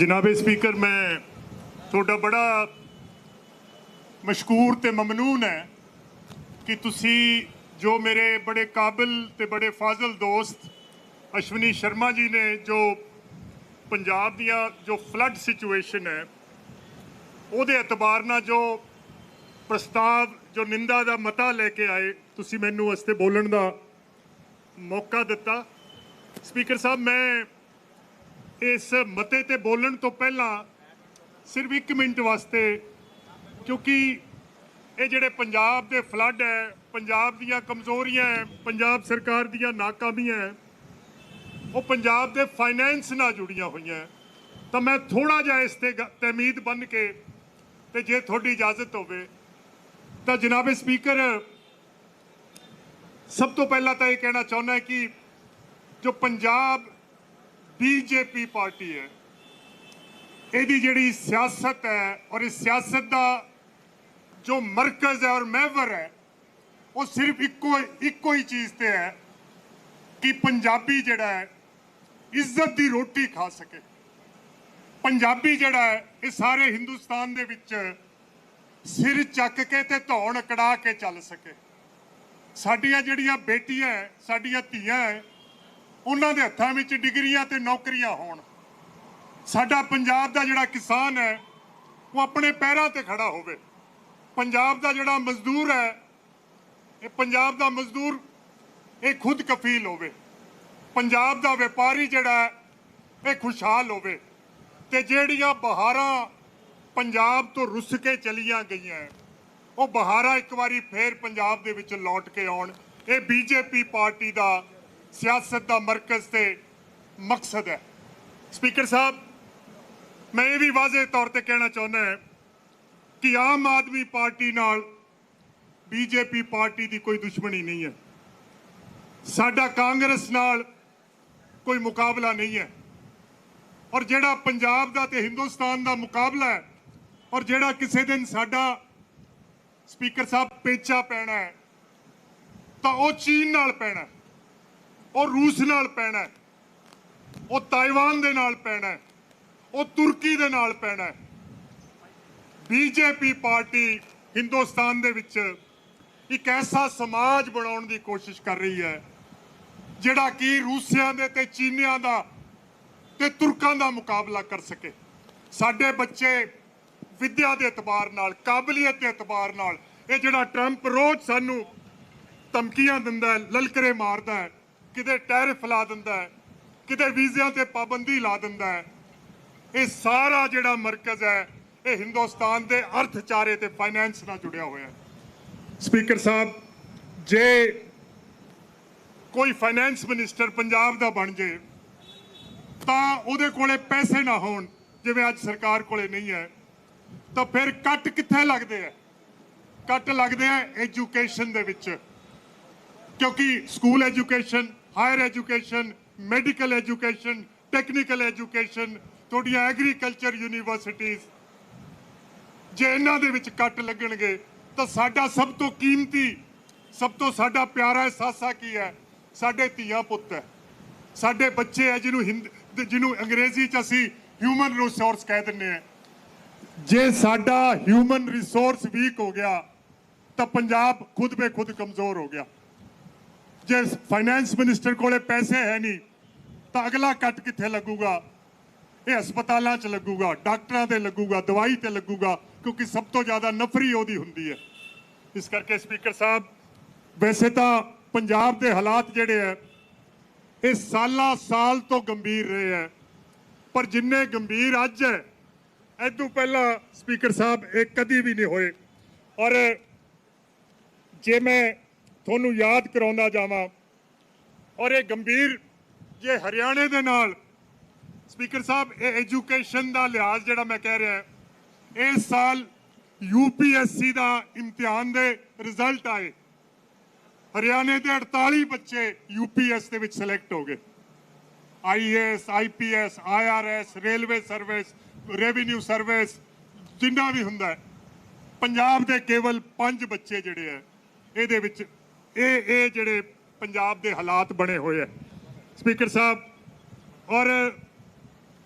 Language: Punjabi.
ਜਨਾਬੇ ਸਪੀਕਰ ਮੈਂ ਤੁਹਾਡਾ ਬੜਾ ਮਸ਼ਕੂਰ ਤੇ ਮਮਨੂਨ ਹੈ ਕਿ ਤੁਸੀਂ ਜੋ ਮੇਰੇ ਬੜੇ ਕਾਬਿਲ ਤੇ ਬੜੇ ਫਾਜ਼ਲ ਦੋਸਤ ਅਸ਼ਵਨੀ ਸ਼ਰਮਾ ਜੀ ਨੇ ਜੋ ਪੰਜਾਬ ਦੀਆਂ ਜੋ ਫਲੱਡ ਸਿਚੁਏਸ਼ਨ ਹੈ, ਉਹਦੇ ਇਤਬਾਰ ਨਾਲ ਜੋ ਪ੍ਰਸਤਾਵ, ਜੋ ਨਿੰਦਾ ਦਾ ਮਤਾ ਲੈ ਕੇ ਆਏ, ਤੁਸੀਂ ਮੈਨੂੰ ਵਾਸਤੇ ਬੋਲਣ ਦਾ ਮੌਕਾ ਦਿੱਤਾ। ਸਪੀਕਰ ਸਾਹਿਬ, ਮੈਂ ਇਸ ਮਤੇ ਤੇ ਬੋਲਣ ਤੋਂ ਪਹਿਲਾਂ ਸਿਰਫ 1 ਮਿੰਟ ਵਾਸਤੇ, ਕਿਉਂਕਿ ਇਹ ਜਿਹੜੇ ਪੰਜਾਬ ਦੇ ਫਲੱਡ ਹੈ, ਪੰਜਾਬ ਦੀਆਂ ਕਮਜ਼ੋਰੀਆਂ ਹੈ, ਪੰਜਾਬ ਸਰਕਾਰ ਦੀਆਂ ਨਾਕਾਮੀਆਂ ਹੈ, ਉਹ ਪੰਜਾਬ ਦੇ ਫਾਈਨੈਂਸ ਨਾਲ ਜੁੜੀਆਂ ਹੋਈਆਂ ਤਾਂ ਮੈਂ ਥੋੜਾ ਜਿਹਾ ਇਸ ਤੇ ਗ- ਤਮੀਦ ਬਣ ਕੇ ਤੇ ਜੇ ਤੁਹਾਡੀ ਇਜਾਜ਼ਤ ਹੋਵੇ, ਤਾਂ ਜਨਾਬੇ ਸਪੀਕਰ, ਸਭ ਤੋਂ ਪਹਿਲਾਂ ਤਾਂ ਇਹ ਕਹਿਣਾ ਚਾਹੁੰਦਾ ਕਿ ਜੋ ਪੰਜਾਬ ਬੀਜੇਪੀ ਪਾਰਟੀ ਹੈ। ਇਹਦੀ ਜਿਹੜੀ ਸਿਆਸਤ ਹੈ ਔਰ ਇਸ ਸਿਆਸਤ ਦਾ ਜੋ ਮਰਕਜ਼ ਹੈ ਔਰ ਮਹਿਵਰ ਹੈ ਉਹ ਸਿਰਫ ਇੱਕੋ ਇੱਕੋ ਹੀ ਚੀਜ਼ ਤੇ ਹੈ ਕਿ ਪੰਜਾਬੀ ਜਿਹੜਾ ਹੈ ਇੱਜ਼ਤ ਦੀ ਰੋਟੀ ਖਾ ਸਕੇ। ਪੰਜਾਬੀ ਜਿਹੜਾ ਹੈ ਇਹ ਸਾਰੇ ਹਿੰਦੁਸਤਾਨ ਦੇ ਵਿੱਚ ਸਿਰ ਚੱਕ ਕੇ ਤੇ ਧੌਣ ਕੜਾ ਕੇ ਚੱਲ ਸਕੇ। ਸਾਡੀਆਂ ਜਿਹੜੀਆਂ ਬੇਟੀਆਂ ਹੈ, ਸਾਡੀਆਂ ਧੀਆਂ ਹੈ, ਉਹਨਾਂ ਦੇ ਹੱਥਾਂ ਵਿੱਚ ਡਿਗਰੀਆਂ ਤੇ ਨੌਕਰੀਆਂ ਹੋਣ। ਸਾਡਾ ਪੰਜਾਬ ਦਾ ਜਿਹੜਾ ਕਿਸਾਨ ਹੈ, ਉਹ ਆਪਣੇ ਪੈਰਾਂ ਤੇ ਖੜਾ ਹੋਵੇ। ਪੰਜਾਬ ਦਾ ਜਿਹੜਾ ਮਜ਼ਦੂਰ ਹੈ, ਇਹ ਪੰਜਾਬ ਦਾ ਮਜ਼ਦੂਰ, ਇਹ ਖੁਦ ਕਫੀਲ ਹੋਵੇ। ਪੰਜਾਬ ਦਾ ਵਪਾਰੀ ਜਿਹੜਾ ਹੈ, ਇਹ ਖੁਸ਼ਹਾਲ ਹੋਵੇ। ਤੇ ਜਿਹੜੀਆਂ ਬਹਾਰਾਂ ਪੰਜਾਬ ਤੋਂ ਰੁੱਸ ਕੇ ਚਲੀਆਂ ਗਈਆਂ ਉਹ ਬਹਾਰਾਂ ਇੱਕ ਵਾਰੀ ਫੇਰ ਪੰਜਾਬ ਦੇ ਵਿੱਚ ਲੌਟ ਕੇ ਆਉਣ। ਇਹ ਬੀਜੇਪੀ ਪਾਰਟੀ ਦਾ ਸਿਆਸਤ ਦਾ ਮਰਕਜ਼ ਤੇ ਮਕਸਦ ਹੈ। ਸਪੀਕਰ ਸਾਹਿਬ ਮੈਂ ਇਹ ਵੀ ਵਾਜ਼ੇ ਤੌਰ ਤੇ ਕਹਿਣਾ ਚਾਹੁੰਦਾ ਹਾਂ ਕਿ ਆਮ ਆਦਮੀ ਪਾਰਟੀ ਨਾਲ ਬੀਜੇਪੀ ਪਾਰਟੀ ਦੀ ਕੋਈ ਦੁਸ਼ਮਣੀ ਨਹੀਂ ਹੈ। ਸਾਡਾ ਕਾਂਗਰਸ ਨਾਲ ਕੋਈ ਮੁਕਾਬਲਾ ਨਹੀਂ ਹੈ। ਔਰ ਜਿਹੜਾ ਪੰਜਾਬ ਦਾ ਤੇ ਹਿੰਦੁਸਤਾਨ ਦਾ ਮੁਕਾਬਲਾ ਹੈ ਔਰ ਜਿਹੜਾ ਕਿਸੇ ਦਿਨ ਸਾਡਾ ਸਪੀਕਰ ਸਾਹਿਬ ਪੇਚਾ ਪੈਣਾ ਹੈ ਤਾਂ ਉਹ ਚੀਨ ਨਾਲ ਪੈਣਾ ਹੈ, ਉਹ ਰੂਸ ਨਾਲ ਪੈਣਾ ਉਹ ਤਾਈਵਾਨ ਦੇ ਨਾਲ ਪੈਣਾ ਉਹ ਤੁਰਕੀ ਦੇ ਨਾਲ ਪੈਣਾ ਹੈ। ਬੀਜੇਪੀ ਪਾਰਟੀ ਹਿੰਦੁਸਤਾਨ ਦੇ ਵਿੱਚ ਇੱਕ ਐਸਾ ਸਮਾਜ ਬਣਾਉਣ ਦੀ ਕੋਸ਼ਿਸ਼ ਕਰ ਰਹੀ ਹੈ, ਜਿਹੜਾ ਕਿ ਰੂਸੀਆਂ ਦੇ ਤੇ ਚੀਨੀਆਂ ਦਾ ਤੇ ਤੁਰਕਾਂ ਦਾ ਮੁਕਾਬਲਾ ਕਰ ਸਕੇ। ਸਾਡੇ ਬੱਚੇ ਵਿੱਦਿਆ ਦੇ ਇਤਬਾਰ ਨਾਲ, ਕਾਬਲੀਅਤ ਦੇ ਇਤਬਾਰ ਨਾਲ ਇਹ ਜਿਹੜਾ ਟਰੰਪ ਰੋਜ਼ ਸਾਨੂੰ ਧਮਕੀਆਂ ਦਿੰਦਾ ਹੈ, ਲਲਕਰੇ ਮਾਰਦਾ ਹੈ ਕਿਤੇ ਟੈਰਿਫ ਲਾ ਦਿੰਦਾ ਹੈ, ਕਿਤੇ ਵੀਜ਼ਿਆਂ ਤੇ ਪਾਬੰਦੀ ਲਾ ਦਿੰਦਾ ਹੈ। ਇਹ ਸਾਰਾ ਜਿਹੜਾ ਮਰਕਜ਼ ਹੈ, ਇਹ ਹਿੰਦੁਸਤਾਨ ਦੇ ਅਰਥਚਾਰੇ ਤੇ ਫਾਈਨੈਂਸ ਨਾਲ ਜੁੜਿਆ ਹੋਇਆ ਹੈ। ਸਪੀਕਰ ਸਾਹਿਬ, ਜੇ ਕੋਈ ਫਾਈਨੈਂਸ ਮਿਨਿਸਟਰ ਪੰਜਾਬ ਦਾ ਬਣ ਜੇ, ਤਾਂ ਉਹਦੇ ਕੋਲੇ ਪੈਸੇ ਨਾ ਹੋਣ, ਜਿਵੇਂ ਅੱਜ ਸਰਕਾਰ ਕੋਲੇ ਨਹੀਂ ਹੈ, ਤਾਂ ਫਿਰ ਕੱਟ ਕਿੱਥੇ ਲੱਗਦੇ ਆ ਕੱਟ ਲੱਗਦੇ ਆ ਐਜੂਕੇਸ਼ਨ ਦੇ ਵਿੱਚ, ਕਿਉਂਕਿ school education higher education, medical education, technical education, ਤੁਹਾਡੀਆਂ ਐਗਰੀਕਲਚਰ ਯੂਨੀਵਰਸਿਟੀਆਂ ਜੇ ਇਹਨਾਂ ਦੇ ਵਿੱਚ ਕੱਟ ਲੱਗਣਗੇ, ਤਾਂ ਸਾਡਾ ਸਭ ਤੋਂ ਕੀਮਤੀ, ਸਭ ਤੋਂ ਸਾਡਾ ਪਿਆਰਾ ਅਹਿਸਾਸਾ ਕੀ ਹੈ? ਸਾਡੇ ਧੀਆਂ ਪੁੱਤ ਹੈ। ਸਾਡੇ ਬੱਚੇ ਹੈ ਜਿਹਨੂੰ ਹਿੰਦ, ਜਿਹਨੂੰ ਅੰਗਰੇਜ਼ੀ ਚ ਅਸੀਂ ਹਿਊਮਨ ਰਿਸੋਰਸ ਕਹਿ ਦਿੰਦੇ ਆ ਜੇ ਸਾਡਾ ਹਿਊਮਨ ਰਿਸੋਰਸ ਵੀਕ ਹੋ ਗਿਆ, ਤਾਂ ਪੰਜਾਬ ਖੁਦ ਬੇ ਖੁਦ ਕਮਜ਼ੋਰ ਹੋ ਗਿਆ। ਜੇ ਫਾਈਨੈਂਸ ਮਿਨਿਸਟਰ ਕੋਲੇ ਪੈਸੇ ਹੈ ਨਹੀਂ, ਤਾਂ ਅਗਲਾ ਕੱਟ ਕਿੱਥੇ ਲੱਗੂਗਾ? ਇਹ ਹਸਪਤਾਲਾਂ 'ਚ ਲੱਗੂਗਾ, ਡਾਕਟਰਾਂ ਤੇ ਲੱਗੂਗਾ, ਦਵਾਈ ਤੇ ਲੱਗੂਗਾ, ਕਿਉਂਕਿ ਸਭ ਤੋਂ ਜ਼ਿਆਦਾ ਨਫਰੀ ਉਹਦੀ ਹੁੰਦੀ ਹੈ। ਇਸ ਕਰਕੇ ਸਪੀਕਰ ਸਾਹਿਬ, ਵੈਸੇ ਤਾਂ ਪੰਜਾਬ ਦੇ ਹਾਲਾਤ ਜਿਹੜੇ ਹੈ, ਇਹ ਸਾਲਾਂ ਸਾਲ ਤੋਂ ਗੰਭੀਰ ਰਹੇ ਹੈ। ਪਰ ਜਿੰਨੇ ਗੰਭੀਰ ਅੱਜ ਹੈ, ਐਦੋਂ ਪਹਿਲਾਂ ਸਪੀਕਰ ਸਾਹਿਬ, ਇਹ ਕਦੀ ਵੀ ਨਹੀਂ ਹੋਏ। ਔਰ ਜੇ ਮੈਂ ਤੁਹਾਨੂੰ ਯਾਦ ਕਰਾਉਂਦਾ ਜਾਵਾਂ। ਔਰ ਇਹ ਗੰਭੀਰ ਜੇ ਹਰਿਆਣੇ ਦੇ ਨਾਲ ਸਪੀਕਰ ਸਾਹਿਬ, ਇਹ ਐਜੂਕੇਸ਼ਨ ਦਾ ਲਿਹਾਜ਼ ਜਿਹੜਾ ਮੈਂ ਕਹਿ ਰਿਹਾ ਇਸ ਸਾਲ ਯੂਪੀਐਸਸੀ ਦਾ ਇਮਤਿਹਾਨ ਦੇ ਰਿਜ਼ਲਟ ਆਏ। ਹਰਿਆਣੇ ਦੇ 48 ਬੱਚੇ ਯੂਪੀਐਸ ਦੇ ਵਿੱਚ ਸਿਲੈਕਟ ਹੋ ਗਏ। IAS IPS IRS railway service revenue service ਜਿੰਨਾ ਵੀ ਹੁੰਦਾ ਪੰਜਾਬ ਦੇ ਕੇਵਲ 5 ਬੱਚੇ ਜਿਹੜੇ ਆ ਇਹਦੇ ਵਿੱਚ ਇਹ ਇਹ ਜਿਹੜੇ ਪੰਜਾਬ ਦੇ ਹਾਲਾਤ ਬਣੇ ਹੋਏ ਆ। ਸਪੀਕਰ ਸਾਹਿਬ ਔਰ